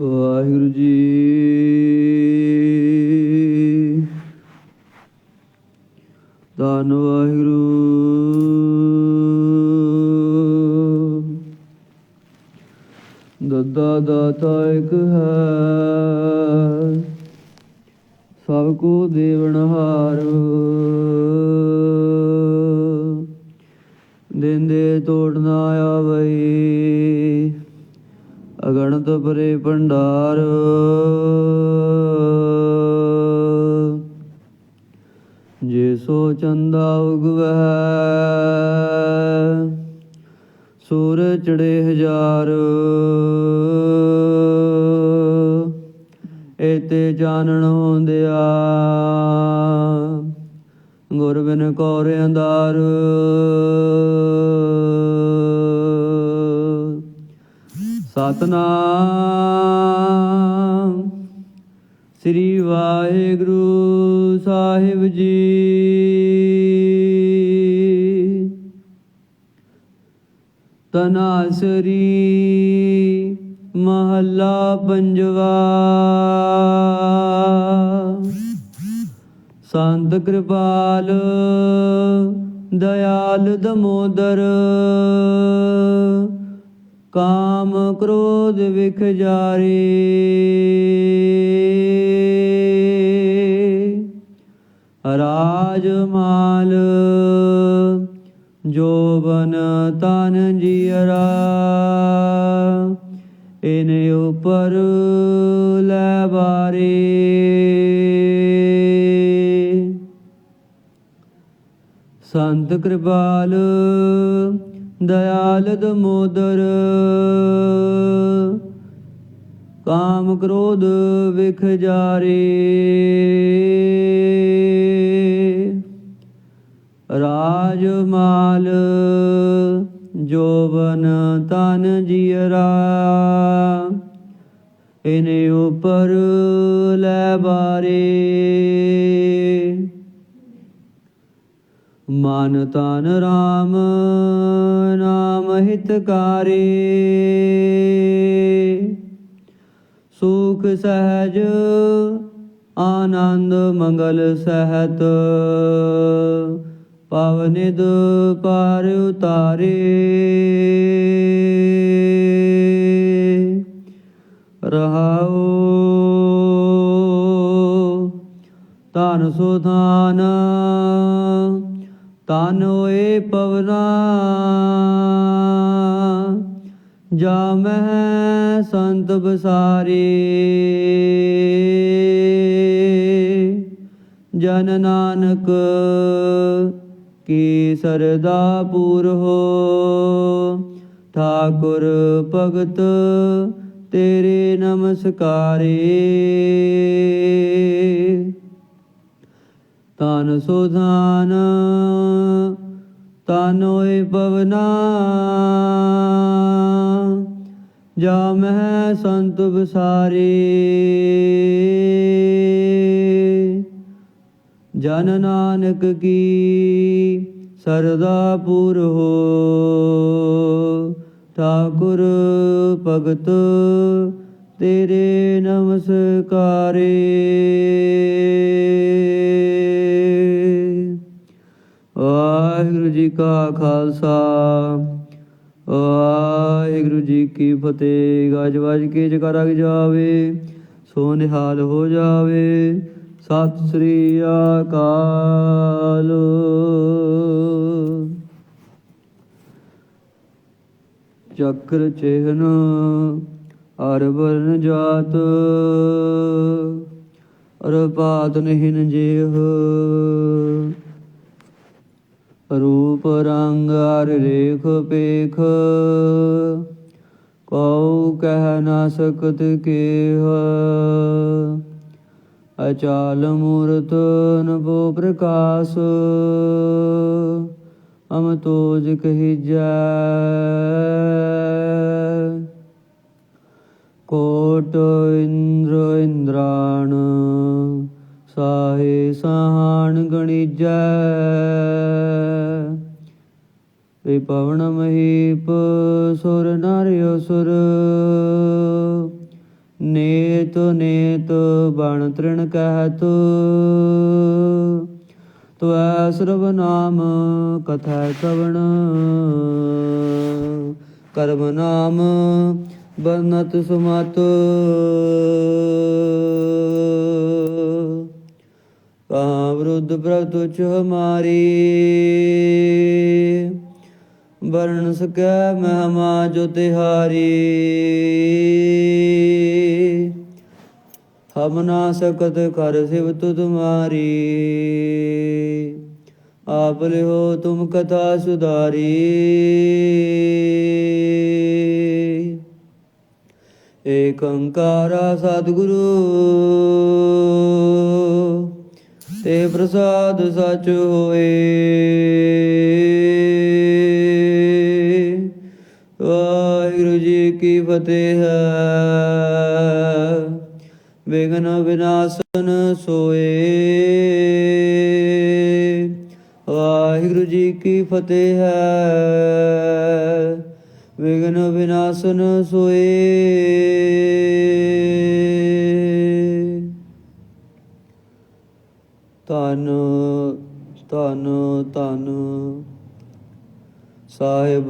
ਵਾਹਿਗੁਰੂ ਜੀ। ਧੰਨ ਵਾਹਿਗੁਰੂ। ਦੱਦਾ ਦਾਤਾ ਇੱਕ ਹੈ। ਸਭ ਕੋ ਦੇਵਨਹਾਰ ਅਗਣਤ ਪਰੇ ਭੰਡਾਰ। ਜੇ ਸੋ ਚੰਦਾ ਉਗਵੈ ਸੂਰ ਚੜੇ ਹਜ਼ਾਰ। ਏਤੇ ਚਾਨਣ ਹੁੰਦਿਆ ਗੁਰ ਬਿਨ ਕੌਰ ਅੰਦਾਰ ਸਤਨਾਮ। ਸ੍ਰੀ ਵਾਹਿਗੁਰੂ ਸਾਹਿਬ ਜੀ। ਤਨਾਸਰੀ ਮਹੱਲਾ ਪੰਜਵਾ। ਸੰਤ ਕਿਰਪਾਲ ਦਇਆਲ ਦਮੋਦਰ। ਕਾਮ ਕ੍ਰੋਧ ਵਿਖ ਜਾਰੇ। ਰਾਜ ਮਾਲ ਜੋਬਨ ਤਨ ਜੀਰਾ। ਇਨ ਉਪਰ ਲੈ ਬਾਰੇ ਸੰਤ ਕਿਰਪਾਲ ਦਇਆਲ ਦਮੋਦਰ। ਕਾਮ ਕ੍ਰੋਧ ਵਿਖ ਜਾਰੇ। ਰਾਜ ਮਾਲ ਜੋਬਨ ਤਨ ਜੀਰਾ। ਇਨੇ ਉਪਰ ਲੈ ਬਾਰੇ। ਮਨ ਤਨ ਰਾਮ, ਨਾਮ ਹਿਤਕਾਰੇ। ਸੁਖ ਸਹਿਜ, ਆਨੰਦ ਮੰਗਲ ਸਹਿਤ ਪਵਨਿਦ ਪਾਰ ਉਤਾਰੇ। ਰਹਾਉ ਧਨ ਸੁਧਾਨ ਤਨ ਹੋਏ ਪਵਨਾ, ਜਾ ਮਹਿ ਸੰਤ ਬਸਾਰੇ। ਜਨ ਨਾਨਕ ਕੀ ਸਰਦਾ ਪੂਰ ਹੋ। ਠਾਕੁਰ ਭਗਤ, ਤੇਰੇ ਨਮਸਕਾਰੇ। ਤਨ ਸੁਧਾਨ ਤਨੋਏ ਪਵਨਾ ਜਾ ਮਹਿ ਸੰਤ ਬਸਾਰੇ ਜਨ ਨਾਨਕ ਕੀ ਸਰਦਾ ਪੁਰ ਹੋ। ਠਾਕੁਰ ਭਗਤ ਤੇਰੇ ਨਮਸਕਾਰੇ। ਜੀ ਕਾ ਖਾਲਸਾ। ਵਾਹਿਗੁਰੂ ਜੀ ਕੀ ਫਤਿਹ। ਗੱਜ ਵੱਜ ਕੇ ਜਕਰਾ ਜਾਵੇ, ਸੋ ਨਿਹਾਲ ਹੋ ਜਾਵੇ। ਸਤਿ ਸ੍ਰੀ ਅਕਾਲ। ਚੱਕਰ ਚਿਹਨ ਹਰ ਜਾਤ ਅਰ ਪਾਤ ਨਹੀਂ ਜੇਹ। ਰੂਪ ਰੰਗ ਅਰ ਰੇਖ ਪੇਖ। ਕਉ ਕਹਿ ਨਾ ਸਕਤ ਕੇਹ। ਅਚਾਲ ਮੂਰਤ ਨਭੋ ਪ੍ਰਕਾਸ਼। ਅਮ ਤੋਜ ਕਹੀਜੈ। ਕੋਟ ਇੰਦਰ ਇੰਦਰਾਣ। ਸਾਹੇ ਸਹਾਣ ਗਣੀਜੈ। ਰੇ ਪਵਨ ਮਹੀਪ ਸੁਰ ਨਾਰਿ ਅਸੁਰ ਨੇਤ ਨੇਤ ਬਣ ਤ੍ਰਿਣ ਕਹਿਤ। ਤੁਐ ਸਰਬ ਨਾਮ ਕਥਾ ਕਵਣ। ਕਰਮ ਨਾਮ ਬਨਤ ਸੁਮਤ। ਕਹਾਂ ਵਿਰੁੱਧ ਪ੍ਰਭ ਤੁਛ ਹਮਾਰੀ। ਵਰਣ ਸਕੈ ਮਹਿਮਾ ਜੋ ਤਿਹਾਰੀ। ਹਮ ਨਾ ਸਕਤ ਕਰ ਸਿਵ ਸਿਵਤ ਤੁਮਾਰੀ ਆਪ ਲਿਓ ਤੁਮ ਕਥਾ ਸੁਧਾਰੀ। ਏਕ ਓੰਕਾਰਾ ਸਤਿਗੁਰੂ। ਤੇ ਪ੍ਰਸਾਦ ਸਚ ਹੋਏ। ਵਾਹਿਗੁਰੂ ਜੀ ਕੀ ਫਤਿਹ ਵਿਗਨ ਵਿਨਾਸ਼ਨ ਸੋਏ। ਵਾਹਿਗੁਰੂ ਜੀ ਕੀ ਫਤਿਹ ਵਿਗਨ ਵਿਨਾਸ਼ਨ ਸੋਏ। ਧੰਨ ਧੰਨ ਧੰਨ। ਸਾਹਿਬ,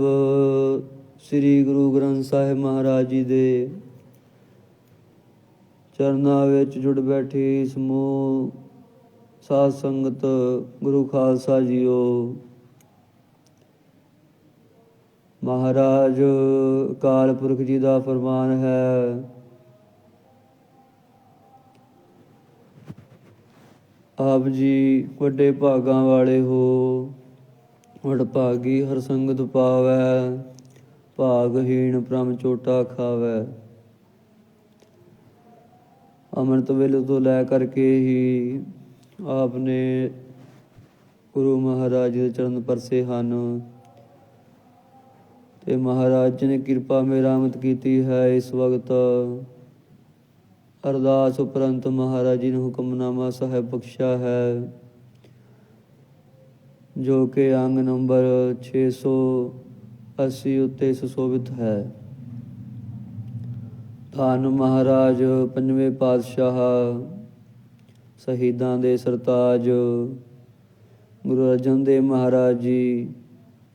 ਸ੍ਰੀ ਗੁਰੂ ਗ੍ਰੰਥ ਸਾਹਿਬ ਮਹਾਰਾਜ ਜੀ ਦੇ ਚਰਨਾਂ ਵਿੱਚ ਜੁੜ ਬੈਠੀ ਸਮੂਹ ਸਾਧ ਸੰਗਤ ਗੁਰੂ ਖਾਲਸਾ ਜੀਓ। ਮਹਾਰਾਜ, ਅਕਾਲ ਪੁਰਖ ਜੀ ਦਾ ਫਰਮਾਨ ਹੈ ਆਪ ਜੀ ਵੱਡੇ ਭਾਗਾਂ ਵਾਲੇ ਹੋ, ਵਡ ਭਾਗੀ ਹਰ ਸੰਗਤ ਪਾਵੈ, ਭਾਗਹੀਣ ਪ੍ਰਮ ਚੋਟਾ ਖਾਵੈ। ਅੰਮ੍ਰਿਤ ਵੇਲੇ ਤੋਂ ਲੈ ਕਰਕੇ ਹੀ ਆਪ ਨੇ ਗੁਰੂ ਮਹਾਰਾਜ ਦੇ ਚਰਨ ਪਰਸੇ ਹਨ। ਤੇ ਮਹਾਰਾਜ ਜੀ ਨੇ ਕਿਰਪਾ ਮੇਰਾਮਤ ਕੀਤੀ ਹੈ ਇਸ ਵਕਤ। ਅਰਦਾਸ ਉਪਰੰਤ ਮਹਾਰਾਜ ਜੀ ਨੇ ਹੁਕਮਨਾਮਾ ਸਾਹਿਬ ਬਖਸ਼ਿਆ ਹੈ, ਜੋ ਕਿ ਅੰਗ ਨੰਬਰ 680 ਉੱਤੇ ਸੁਸ਼ੋਭਿਤ ਹੈ। ਧੰਨ ਮਹਾਰਾਜ, ਪੰਜਵੇਂ ਪਾਤਸ਼ਾਹ, ਸ਼ਹੀਦਾਂ ਦੇ ਸਰਤਾਜ, ਗੁਰੂ ਅਰਜਨ ਦੇਵ ਮਹਾਰਾਜ ਜੀ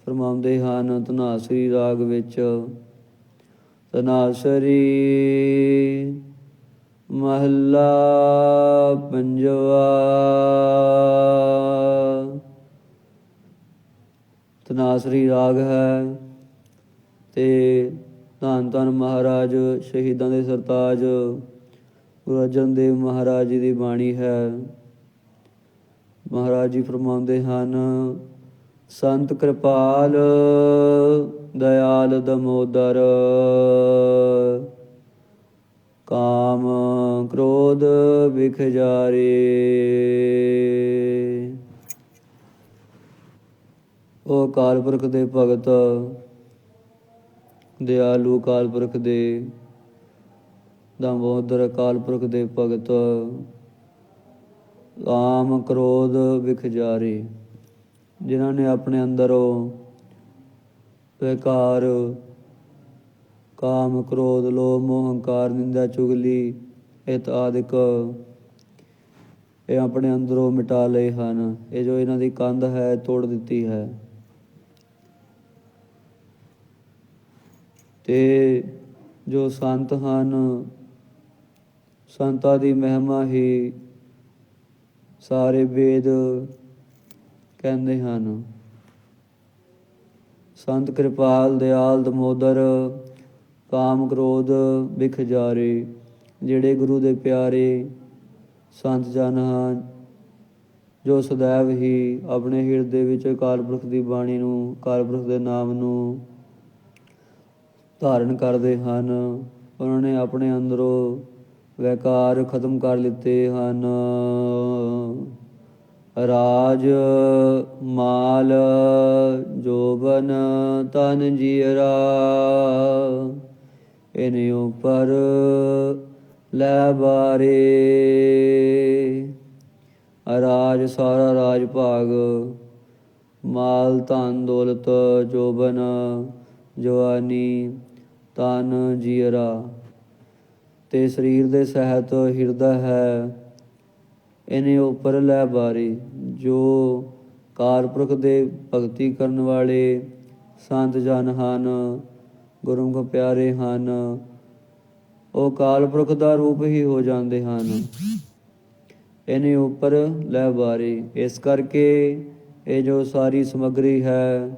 ਫਰਮਾਉਂਦੇ ਹਨ ਤਨਾਸਰੀ ਰਾਗ ਵਿੱਚ ਤਨਾਸਰੀ ਮਹੱਲਾ ਪੰਜਵਾ। ਤਨਾਸਰੀ ਰਾਗ ਹੈ ਤੇ ਧੰਨ ਧੰਨ ਮਹਾਰਾਜ ਸ਼ਹੀਦਾਂ ਦੇ ਸਰਤਾਜ, ਗੁਰੂ ਅਰਜਨ ਦੇਵ ਮਹਾਰਾਜ ਜੀ ਦੀ ਬਾਣੀ ਹੈ। ਮਹਾਰਾਜ ਜੀ ਫਰਮਾਉਂਦੇ ਹਨ, ਸੰਤ ਕਿਰਪਾਲ, ਦਇਆਲ ਦਮੋਦਰ। ਕਾਮ ਕ੍ਰੋਧ ਵਿਖਜਾਰੇ ਉਹ ਅਕਾਲ ਪੁਰਖ ਦੇ ਭਗਤ, ਦਿਆਲੂ ਅਕਾਲ ਪੁਰਖ ਦੇ, ਦਮੋਦਰ ਅਕਾਲ ਪੁਰਖ ਦੇ ਭਗਤ, ਕਾਮ ਕ੍ਰੋਧ ਵਿਖ ਜਾਰੇ। ਜਿਨ੍ਹਾਂ ਨੇ ਆਪਣੇ ਅੰਦਰੋਂ ਵਿਕਾਰ ਕਾਮ, ਕ੍ਰੋਧ, ਲੋਭ, ਮੋਹ, ਹੰਕਾਰ, ਨਿੰਦਾ, ਚੁਗਲੀ ਇਤ ਇਹ ਆਪਣੇ ਅੰਦਰੋਂ ਮਿਟਾ ਲਏ ਹਨ। ਇਹ ਜੋ ਇਹਨਾਂ ਦੀ ਕੰਧ ਹੈ ਤੋੜ ਦਿੱਤੀ ਹੈ। ਤੇ ਜੋ ਸੰਤ ਹਨ, ਸੰਤਾਂ ਦੀ ਮਹਿਮਾ ਹੀ ਸਾਰੇ ਵੇਦ ਕਹਿੰਦੇ ਹਨ। ਸੰਤ ਕਿਰਪਾਲ, ਦਿਆਲ, ਦਮੋਦਰ ਕਾਮ ਕ੍ਰੋਧ ਵਿਖ ਜਾਰੇ, ਜਿਹੜੇ ਗੁਰੂ ਦੇ ਪਿਆਰੇ ਸੰਤ ਜਨ ਹਨ, ਜੋ ਸदैव ਹੀ ਆਪਣੇ ਹਿਰਦੇ ਵਿੱਚ ਅਕਾਲ ਪੁਰਖ ਦੀ ਬਾਣੀ ਨੂੰ, ਅਕਾਲ ਪੁਰਖ ਦੇ ਨਾਮ ਨੂੰ ਧਾਰਨ ਕਰਦੇ ਹਨ, ਉਹਨਾਂ ਨੇ ਆਪਣੇ ਅੰਦਰੋਂ ਵੈਕਾਰ ਖਤਮ ਕਰ ਲਿੱਤੇ ਹਨ। ਰਾਜ, ਮਾਲ, ਜੋਬਨ ਤਨ ਜੀਰਾ ਇਨ ਉਪਰ ਲੈ ਬਾਰੇ। ਰਾਜ ਸਾਰਾ ਰਾਜ ਭਾਗ, ਮਾਲ ਧਨ ਦੌਲਤ ਜੋਬਨ, ਜਵਾਨੀ ਤਨ ਜੀਰਾ ਤੇ ਸਰੀਰ ਦੇ ਸਹਿਤ ਹਿਰਦਾ ਹੈ ਇਹਨੇ ਉੱਪਰ ਲੈ ਬਾਰੇ। ਜੋ ਕਾਰਪੁਰਖ ਦੇ ਭਗਤੀ ਕਰਨ ਵਾਲੇ ਸੰਤ ਜਨ ਹਨ ਗੁਰਮੁਖ ਪਿਆਰੇ ਹਨ। ਉਹ ਕਾਲ ਪੁਰਖ ਦਾ ਰੂਪ ਹੀ ਹੋ ਜਾਂਦੇ ਹਨ। ਇਹਨੇ ਉੱਪਰ ਲੈ ਬਾਰੀ ਇਸ ਕਰਕੇ ਇਹ ਜੋ ਸਾਰੀ ਸਮਗਰੀ ਹੈ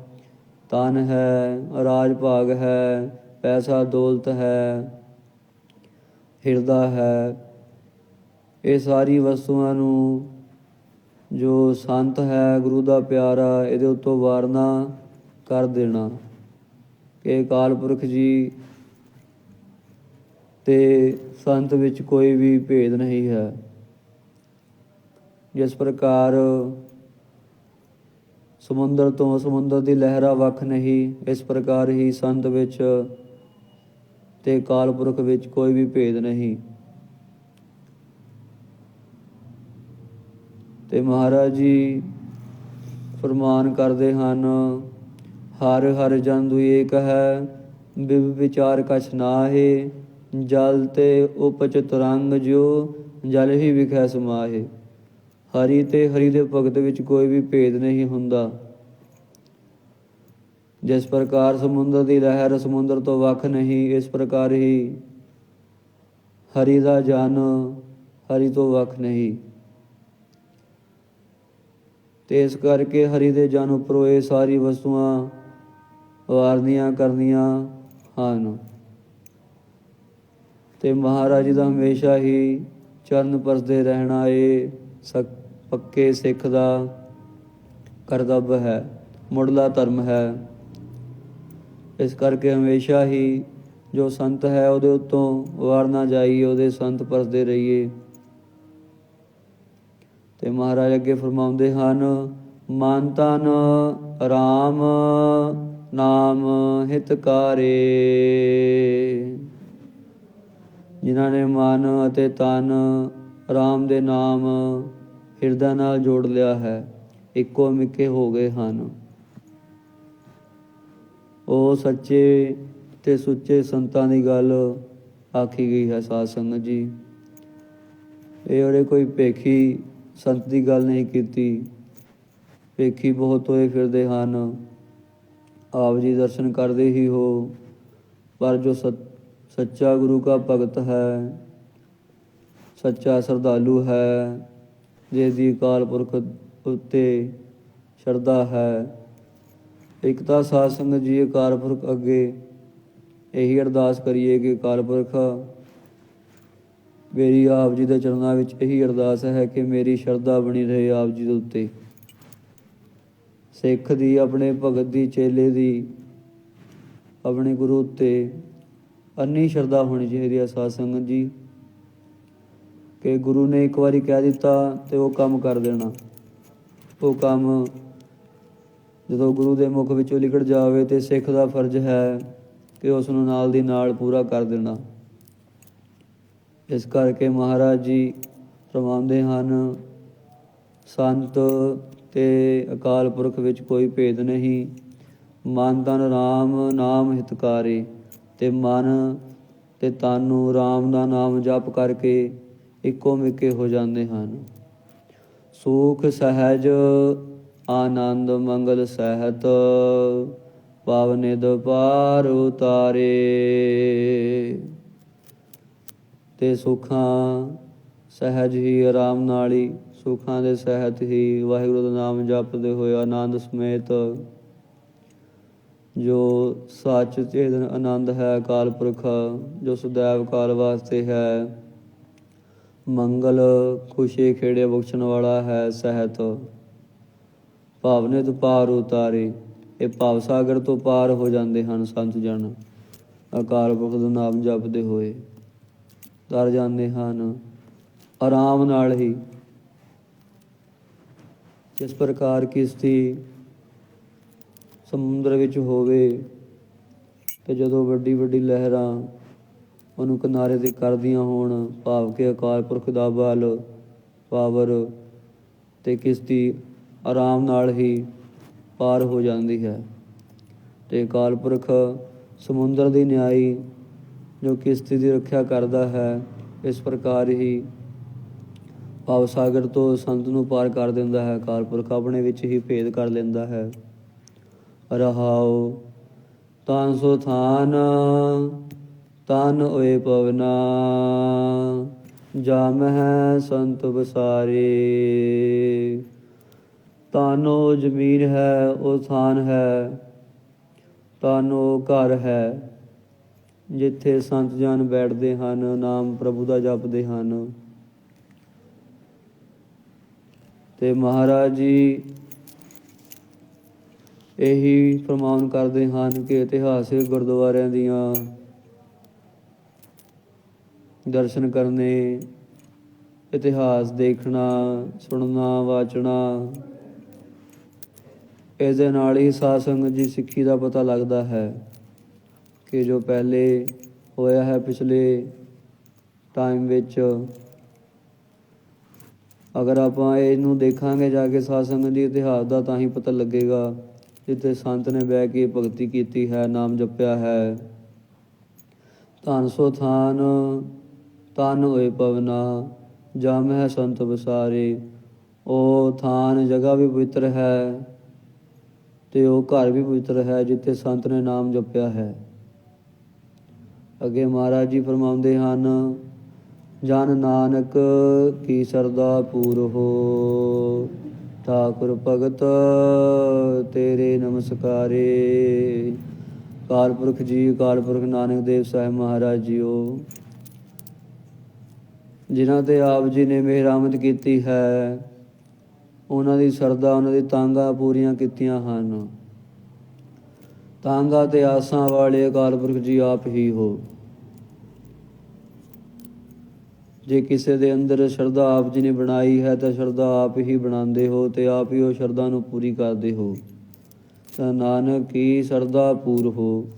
ਤਨ ਹੈ, ਰਾਜ ਭਾਗ ਹੈ, ਪੈਸਾ ਦੌਲਤ ਹੈ, ਹਿਰਦਾ ਹੈ, ਇਹ ਸਾਰੀ ਵਸਤੂਆਂ ਨੂੰ ਜੋ ਸੰਤ ਹੈ, ਗੁਰੂ ਦਾ ਪਿਆਰਾ, ਇਹਦੇ ਉੱਤੋਂ ਵਾਰਨਾ ਕਰ ਦੇਣਾ। ਕਿ ਅਕਾਲ ਪੁਰਖ ਜੀ ਤੇ ਸੰਤ ਵਿੱਚ ਕੋਈ ਵੀ ਭੇਦ ਨਹੀਂ ਹੈ। ਜਿਸ ਪ੍ਰਕਾਰ ਸਮੁੰਦਰ ਤੋਂ ਸਮੁੰਦਰ ਦੀ ਲਹਿਰਾਂ ਵੱਖ ਨਹੀਂ, ਇਸ ਪ੍ਰਕਾਰ ਹੀ ਸੰਤ ਵਿੱਚ ਤੇ ਅਕਾਲ ਪੁਰਖ ਵਿੱਚ ਕੋਈ ਵੀ ਭੇਦ ਨਹੀਂ। ਤੇ ਮਹਾਰਾਜ ਜੀ ਫਰਮਾਨ ਕਰਦੇ ਹਨ ਹਰ ਹਰ ਜਨ ਦੁਇ ਏਕ ਹੈ, ਬਿਵ ਵਿਚਾਰ ਕਛ ਨਾਹੇ, ਜਲ ਤੇ ਉਪਚ ਤਰੰਗ ਜੋ ਜਲ ਹੀ ਵਿਖੈ ਸਮਾਹੇ। ਹਰੀ ਤੇ ਹਰੀ ਦੇ ਭਗਤ ਵਿੱਚ ਕੋਈ ਵੀ ਭੇਦ ਨਹੀਂ ਹੁੰਦਾ। ਜਿਸ ਪ੍ਰਕਾਰ ਸਮੁੰਦਰ ਦੀ ਲਹਿਰ ਸਮੁੰਦਰ ਤੋਂ ਵੱਖ ਨਹੀਂ, ਇਸ ਪ੍ਰਕਾਰ ਹੀ ਹਰੀ ਦਾ ਜਨ ਹਰੀ ਤੋਂ ਵੱਖ ਨਹੀਂ। ਤੇ ਇਸ ਕਰਕੇ ਹਰੀ ਦੇ ਜਨ ਉੱਪਰੋਂ ਇਹ ਸਾਰੀ ਵਸਤੂਆਂ ਵਾਰਨੀਆਂ ਕਰਨੀਆਂ ਹਨ ਤੇ ਮਹਾਰਾਜ ਜੀ ਦਾ ਹਮੇਸ਼ਾ ਹੀ ਚਰਨ ਪਰਸਦੇ ਰਹਿਣਾ ਇਹ ਸਕ, ਪੱਕੇ ਸਿੱਖ ਦਾ ਕਰਤੱਵ ਹੈ, ਮੁੱਢਲਾ ਧਰਮ ਹੈ। ਇਸ ਕਰਕੇ ਹਮੇਸ਼ਾ ਹੀ ਜੋ ਸੰਤ ਹੈ, ਉਹਦੇ ਉੱਤੋਂ ਵਾਰ ਨਾ ਜਾਈਏ, ਉਹਦੇ ਸੰਤ ਪਰਸਦੇ ਰਹੀਏ। ਤੇ ਮਹਾਰਾਜ ਅੱਗੇ ਫਰਮਾਉਂਦੇ ਹਨ, ਮਨ ਤਨ ਰਾਮ ਨਾਮ ਹਿਤਕਾਰੇ। ਜਿਨ੍ਹਾਂ ਨੇ ਮਨ ਅਤੇ ਤਨ ਰਾਮ ਦੇ ਨਾਮ ਹਿਰਦਾ ਨਾਲ ਜੋੜ ਲਿਆ ਹੈ, ਇੱਕੋ ਮਿੱਕੇ ਹੋ ਗਏ ਹਨ। ਉਹ ਸੱਚੇ ਤੇ ਸੁੱਚੇ ਸੰਤਾਂ ਦੀ ਗੱਲ ਆਖੀ ਗਈ ਹੈ ਸਾਧ ਸੰਗਤ ਜੀ। ਇਹ ਉਹਦੇ ਕੋਈ ਭੇਖੀ ਸੰਤ ਦੀ ਗੱਲ ਨਹੀਂ ਕੀਤੀ। ਭੇਖੀ ਬਹੁਤ ਹੋਏ ਫਿਰਦੇ ਹਨ। ਆਪ ਜੀ ਦਰਸ਼ਨ ਕਰਦੇ ਹੀ ਹੋ, ਪਰ ਜੋ ਸੱਚਾ ਗੁਰੂ ਕਾ ਭਗਤ ਹੈ, ਸੱਚਾ ਸਰਦਾਲੂ ਹੈ ਜਿਸ ਦੀ ਅਕਾਲ ਪੁਰਖ ਉੱਤੇ ਸ਼ਰਧਾ ਹੈ। ਇੱਕ ਤਾਂ ਸਾਧ ਸੰਗਤ ਜੀ ਅਕਾਲ ਪੁਰਖ ਅੱਗੇ ਇਹੀ ਅਰਦਾਸ ਕਰੀਏ ਕਿ ਅਕਾਲ ਪੁਰਖ, ਮੇਰੀ ਆਪ ਜੀ ਦੇ ਚਰਨਾਂ ਵਿੱਚ ਇਹੀ ਅਰਦਾਸ ਹੈ ਕਿ ਮੇਰੀ ਸ਼ਰਧਾ ਬਣੀ ਰਹੇ ਆਪ ਜੀ ਦੇ ਉੱਤੇ। ਸਿੱਖ ਦੀ, ਆਪਣੇ ਭਗਤ ਦੀ, ਚੇਲੇ ਦੀ, ਆਪਣੇ ਗੁਰੂ ਉੱਤੇ ਅੰਨੀ ਸ਼ਰਧਾ ਹੋਣੀ ਚਾਹੀਦੀ ਹੈ ਸਾਧ ਸੰਗਤ ਜੀ। ਕਿ ਗੁਰੂ ਨੇ ਇੱਕ ਵਾਰੀ ਕਹਿ ਦਿੱਤਾ ਤੇ ਉਹ ਕੰਮ ਕਰ ਦੇਣਾ। ਉਹ ਕੰਮ ਜਦੋਂ ਗੁਰੂ ਦੇ ਮੁਖ ਵਿੱਚੋਂ ਨਿਕਲ ਜਾਵੇ ਤੇ ਸਿੱਖ ਦਾ ਫਰਜ਼ ਹੈ ਕਿ ਉਸ ਨੂੰ ਨਾਲ ਦੀ ਨਾਲ ਪੂਰਾ ਕਰ ਦੇਣਾ। ਇਸ ਕਰਕੇ ਮਹਾਰਾਜ ਜੀ ਫਰਮਾਉਂਦੇ ਹਨ, ਸੰਤ ਤੇ ਅਕਾਲ ਪੁਰਖ ਵਿੱਚ ਕੋਈ ਭੇਦ ਨਹੀਂ। ਮਨ ਤਨ RAM ਨਾਮ ਹਿਤਕਾਰੇ, ਤੇ ਮਨ ਤੇ ਤਨ ਨੂੰ RAM ਦਾ ਨਾਮ ਜਪ ਕਰਕੇ ਇੱਕੋ ਮਿੱਕੇ ਹੋ ਜਾਂਦੇ ਹਨ। ਸੁਖ, ਸਹਿਜ, ਆਨੰਦ, ਮੰਗਲ, ਸਹਿਤ ਪਾਵਨਿਦ ਪਾਰ ਉਤਾਰੇ। ਤੇ ਸੁਖਾਂ, ਸਹਿਜ ਹੀ ਆਰਾਮ ਨਾਲ ਹੀ ਸੁਖਾਂ ਦੇ ਸਹਿਤ ਹੀ ਵਾਹਿਗੁਰੂ ਦਾ ਨਾਮ ਜਪਦੇ ਹੋਏ ਆਨੰਦ ਸਮੇਤ ਜੋ ਸੱਚ ਚੇਤਨ ਆਨੰਦ ਹੈ ਅਕਾਲ ਪੁਰਖ, ਜੋ ਸदैव ਕਾਲ ਵਾਸਤੇ ਹੈ, ਮੰਗਲ ਖੁਸ਼ੀ ਖੇੜੇ ਬਖਸ਼ਣ ਵਾਲਾ ਹੈ ਸਹਿਤ। ਭਾਵਨੇ ਤੋਂ ਪਾਰ ਉਤਾਰੇ, ਇਹ ਭਾਵ ਸਾਗਰ ਤੋਂ ਪਾਰ ਹੋ ਜਾਂਦੇ ਹਨ ਸੰਤ ਜਨ। ਅਕਾਲ ਪੁਰਖ ਦਾ ਨਾਮ ਜਪਦੇ ਹੋਏ। ਤਰ ਜਾਂਦੇ ਹਨ। ਆਰਾਮ ਨਾਲ ਹੀ ਜਿਸ ਪ੍ਰਕਾਰ ਕਿਸ਼ਤੀ ਸਮੁੰਦਰ ਵਿੱਚ ਹੋਵੇ ਤੇ ਜਦੋਂ ਵੱਡੀ ਵੱਡੀ ਲਹਿਰਾਂ ਉਹਨੂੰ ਕਿਨਾਰੇ ਤੇ ਕਰਦੀਆਂ ਹੋਣ, ਭਾਵ ਕਿ ਅਕਾਲ ਪੁਰਖ ਦਾ ਬਲ, ਪਾਵਰ ਤੇ ਕਿਸ਼ਤੀ ਆਰਾਮ ਨਾਲ ਹੀ ਪਾਰ ਹੋ ਜਾਂਦੀ ਹੈ। ਤੇ ਅਕਾਲ ਪੁਰਖ ਸਮੁੰਦਰ ਦੀ ਨਿਆਈ ਜੋ ਕਿਸ਼ਤੀ ਦੀ ਰੱਖਿਆ ਕਰਦਾ ਹੈ, ਇਸ ਪ੍ਰਕਾਰ ਹੀ ਭਾਵ ਸਾਗਰ ਤੋਂ ਸੰਤ ਨੂੰ ਪਾਰ ਕਰ ਦਿੰਦਾ ਹੈ ਅਕਾਲ ਆਪਣੇ ਵਿੱਚ ਹੀ ਭੇਦ ਕਰ ਲੈਂਦਾ ਹੈ। ਰਹਾਉ ਤਾਂ ਸੋ ਥਾਨ ਤਨ ਓਏ ਪਵਨਾ, ਜਾ ਹੈ ਸੰਤ ਬਸਾਰੇ ਤਾਨੋ ਜ਼ਮੀਨ ਹੈ ਉਹ ਥਾਨ ਹੈ ਤਾਨੋ ਘਰ ਹੈ। ਜਿੱਥੇ ਸੰਤ ਜਨ ਬੈਠਦੇ ਹਨ, ਨਾਮ ਪ੍ਰਭੂ ਦਾ ਜਪਦੇ ਹਨ। ਤੇ ਮਹਾਰਾਜ ਜੀ ਇਹੀ ਫਰਮਾਨ ਕਰਦੇ ਹਨ ਕਿ ਇਤਿਹਾਸਿਕ ਗੁਰਦੁਆਰਿਆਂ ਦੀਆਂ ਦਰਸ਼ਨ ਕਰਨੇ, ਇਤਿਹਾਸ ਦੇਖਣਾ, ਸੁਣਨਾ, ਵਾਚਣਾ ਇਸ ਦੇ ਨਾਲ ਹੀ ਸਾਧ ਸੰਗਤ ਜੀ ਸਿੱਖੀ ਦਾ ਪਤਾ ਲੱਗਦਾ ਹੈ ਕਿ ਜੋ ਪਹਿਲੇ ਹੋਇਆ ਹੈ ਪਿਛਲੇ ਟਾਈਮ ਵਿੱਚ ਅਗਰ ਆਪਾਂ ਇਹਨੂੰ ਦੇਖਾਂਗੇ ਜਾ ਕੇ ਸਾਧ ਸੰਗਤ ਜੀ ਇਤਿਹਾਸ ਦਾ ਤਾਂ ਹੀ ਪਤਾ ਲੱਗੇਗਾ ਜਿੱਥੇ ਸੰਤ ਨੇ ਬਹਿ ਕੇ ਭਗਤੀ ਕੀਤੀ ਹੈ, ਨਾਮ ਜਪਿਆ ਹੈ। ਧੰਨ ਸੋ ਥਾਨ ਤਨ ਹੋਏ ਪਵਨਾ, ਜਮ ਹੈ ਸੰਤ ਬਸਾਰੇ ਉਹ ਥਾਨ ਜਗ੍ਹਾ ਵੀ ਪਵਿੱਤਰ ਹੈ ਤੇ ਉਹ ਘਰ ਵੀ ਪਵਿੱਤਰ ਹੈ ਜਿੱਥੇ ਸੰਤ ਨੇ ਨਾਮ ਜਪਿਆ ਹੈ। ਅੱਗੇ ਮਹਾਰਾਜ ਜੀ ਫਰਮਾਉਂਦੇ ਹਨ ਜਨ ਨਾਨਕ ਕੀ ਸਰਦਾ ਪੂਰ ਹੋ ਠਾਕੁਰ ਭਗਤ ਤੇਰੇ ਨਮਸਕਾਰੇ। ਕਾਲ ਪੁਰਖ ਜੀ, ਕਾਲ ਪੁਰਖ ਨਾਨਕ ਦੇਵ ਸਾਹਿਬ ਮਹਾਰਾਜ ਜੀਓ। ਜਿਨ੍ਹਾਂ ਤੇ ਆਪ ਜੀ ਨੇ ਮਿਹਰਾਮਤ ਕੀਤੀ ਹੈ, ਉਹਨਾਂ ਦੀ ਸਰਦਾ, ਉਹਨਾਂ ਦੀ ਤਾਂਗਾ ਪੂਰੀਆਂ ਕੀਤੀਆਂ ਹਨ। ਤਾਂਗਾ ਤੇ ਆਸਾਂ ਵਾਲੇ ਅਕਾਲ ਪੁਰਖ ਜੀ ਆਪ ਹੀ ਹੋ। ਜੇ ਕਿਸੇ ਦੇ ਅੰਦਰ ਸ਼ਰਧਾ ਆਪ ਜੀ ਨੇ ਬਣਾਈ ਹੈ, ਤਾਂ ਸ਼ਰਧਾ ਆਪ ਹੀ ਬਣਾਉਂਦੇ ਹੋ ਤੇ ਆਪ ਹੀ ਉਹ ਸ਼ਰਧਾ ਨੂੰ ਪੂਰੀ ਕਰਦੇ ਹੋ। ਤਾਂ ਨਾਨਕ ਕੀ ਸ਼ਰਧਾ ਪੂਰ ਹੋ,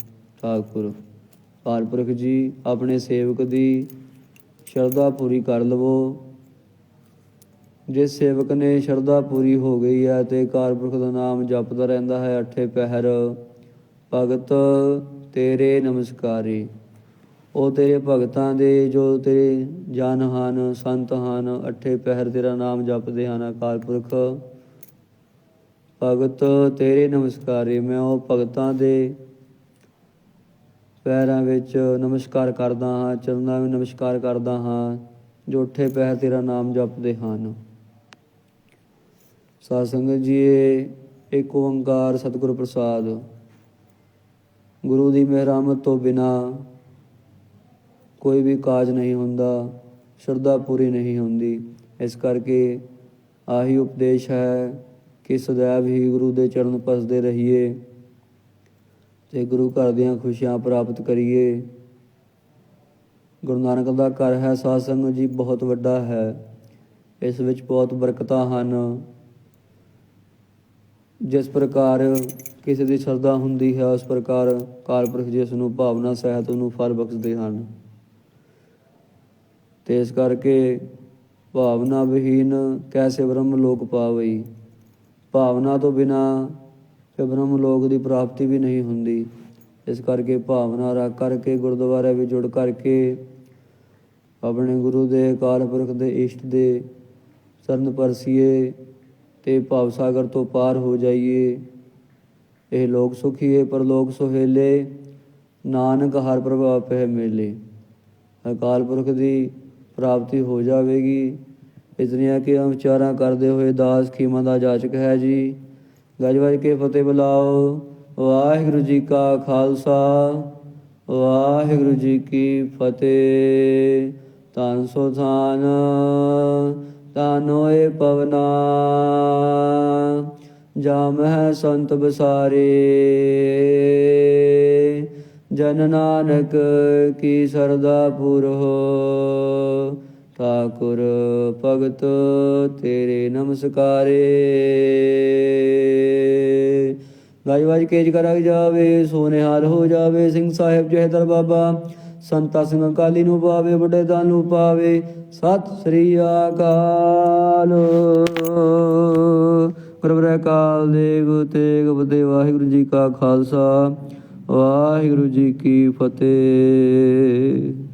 ਠਾਕੁਰ। ਅਕਾਲ ਪੁਰਖ ਜੀ, ਆਪਣੇ ਸੇਵਕ ਦੀ ਸ਼ਰਧਾ ਪੂਰੀ ਕਰ ਲਵੋ। ਜਿਸ ਸੇਵਕ ਨੇ ਸ਼ਰਧਾ ਪੂਰੀ ਹੋ ਗਈ ਹੈ ਤੇ ਕਾਰਪੁਰਖ ਦਾ ਨਾਮ ਜਪਦਾ ਰਹਿੰਦਾ ਹੈ, ਅਠੇ ਪਹਿਰ। ਭਗਤ ਤੇਰੇ ਨਮਸਕਾਰੇ। ਉਹ ਤੇਰੇ ਭਗਤਾਂ ਦੇ ਜੋ ਤੇਰੇ ਜਨ ਹਨ, ਸੰਤ ਹਨ, ਅਠੇ ਪਹਿਰ ਤੇਰਾ ਨਾਮ ਜਪਦੇ ਹਨ ਅਕਾਲ ਪੁਰਖ। ਭਗਤ ਤੇਰੇ ਨਮਸਕਾਰੇ, ਮੈਂ ਉਹ ਭਗਤਾਂ ਦੇ ਪੈਰਾਂ ਵਿੱਚ ਨਮਸਕਾਰ ਕਰਦਾ ਹਾਂ, ਚਰਨਾਂ ਵਿੱਚ ਨਮਸਕਾਰ ਕਰਦਾ ਹਾਂ, ਜੋ ਅਠੇ ਪਹਿਰ ਤੇਰਾ ਨਾਮ ਜਪਦੇ ਹਨ। ਸਾਧ ਸੰਗਤ ਜੀ ਇਹ ਇੱਕ ਓੰਕਾਰ ਸਤਿਗੁਰ ਪ੍ਰਸਾਦ। ਗੁਰੂ ਦੀ ਮਿਹਰਮਤ ਤੋਂ ਬਿਨਾ ਕੋਈ ਵੀ ਕਾਜ ਨਹੀਂ ਹੁੰਦਾ, ਸ਼ਰਧਾ ਪੂਰੀ ਨਹੀਂ ਹੁੰਦੀ। ਇਸ ਕਰਕੇ ਆਹੀ ਉਪਦੇਸ਼ ਹੈ ਕਿ ਸदैव ਹੀ ਗੁਰੂ ਦੇ ਚਰਨ ਪਸਦੇ ਰਹੀਏ, ਤੇ ਗੁਰੂ ਘਰ ਦੀਆਂ ਖੁਸ਼ੀਆਂ ਪ੍ਰਾਪਤ ਕਰੀਏ। ਗੁਰੂ ਨਾਨਕ ਦਾ ਘਰ ਹੈ ਸਾਧ ਸੰਗਤ ਜੀ ਬਹੁਤ ਵੱਡਾ ਹੈ। ਇਸ ਵਿੱਚ ਬਹੁਤ ਬਰਕਤਾਂ ਹਨ। ਜਿਸ ਪ੍ਰਕਾਰ ਕਿਸੇ ਦੀ ਸ਼ਰਧਾ ਹੁੰਦੀ ਹੈ, ਉਸ ਪ੍ਰਕਾਰ ਕਾਲਪੁਰਖ ਜਿਸ ਨੂੰ ਭਾਵਨਾ ਸਹਿਤ ਉਹਨੂੰ ਫਲ ਬਖਸ਼ਦੇ ਹਨ। ਤੇ ਇਸ ਕਰਕੇ ਭਾਵਨਾ ਵਿਹੀਨ ਕੈਸੇ ਬ੍ਰਹਮ ਲੋਕ ਪਾਵਈ। ਭਾਵਨਾ ਤੋਂ ਬਿਨਾ ਫਿਰ ਬ੍ਰਹਮ ਲੋਕ ਦੀ ਪ੍ਰਾਪਤੀ ਵੀ ਨਹੀਂ ਹੁੰਦੀ। ਇਸ ਕਰਕੇ ਭਾਵਨਾ ਰੱਖ ਕਰਕੇ, ਗੁਰਦੁਆਰੇ ਵਿੱਚ ਜੁੜ ਕਰਕੇ ਆਪਣੇ ਗੁਰੂ ਦੇ ਅਕਾਲ ਪੁਰਖ ਦੇ ਇਸ਼ਟ ਦੇ ਸਰਨ ਪਰਸੀਏ ਤੇ ਭਾਵ ਸਾਗਰ ਤੋਂ ਪਾਰ ਹੋ ਜਾਈਏ। ਇਹ ਲੋਕ ਸੁਖੀਏ, ਪਰਲੋਕ ਸੁਹੇਲੇ, ਨਾਨਕ ਹਰ ਪ੍ਰਭਾਵ ਪਹਿ ਮੇਲੇ। ਅਕਾਲ ਪੁਰਖ ਦੀ ਪ੍ਰਾਪਤੀ ਹੋ ਜਾਵੇਗੀ। ਇਤਨੀਆਂ ਕਿ ਵਿਚਾਰਾਂ ਕਰਦੇ ਹੋਏ ਦਾਸ ਖੀਮਾ ਦਾ ਜਾਚਕ ਹੈ ਜੀ। ਗੱਜ ਵੱਜ ਕੇ ਫਤਿਹ ਬੁਲਾਓ। ਵਾਹਿਗੁਰੂ ਜੀ ਕਾ ਖਾਲਸਾ। ਵਾਹਿਗੁਰੂ ਜੀ ਕੀ ਫਤਿਹ। ਤਨ ਸੋ ਥਾਨ ਤਨ ਪਵਨਾ। ਜਾਮ ਹੈ ਸੰਤ ਬਸਾਰੇ। ਜਨ ਨਾਨਕ ਕੀ ਸਰਦਾ ਪੁਰ ਹੋ ਠਾਕੁਰ ਭਗਤ ਤੇਰੇ ਨਮਸਕਾਰੇ। ਗਾਈ ਵਾਜ ਕੇਜ ਕਰਾਈ ਜਾਵੇ ਸੋਨੇਹਾਲ ਹੋ ਜਾਵੇ, ਸਿੰਘ ਸਾਹਿਬ ਜਹਦਰ ਬਾਬਾ, ਸੰਤਾ ਸਿੰਘ ਅਕਾਲੀ ਨੂੰ ਪਾਵੇ, ਵੱਡੇ ਦਾਨ ਨੂੰ ਪਾਵੇ, ਸਤਿ ਸ੍ਰੀ ਅਕਾਲ। ਗੁਰਬਰੇ ਕਾਲ ਦੇ ਤੇਗ ਗਬਦੇ ਵਾਹਿਗੁਰੂ ਜੀ ਕਾ ਖਾਲਸਾ। ਵਾਹਿਗੁਰੂ ਜੀ ਕੀ ਫਤਿਹ।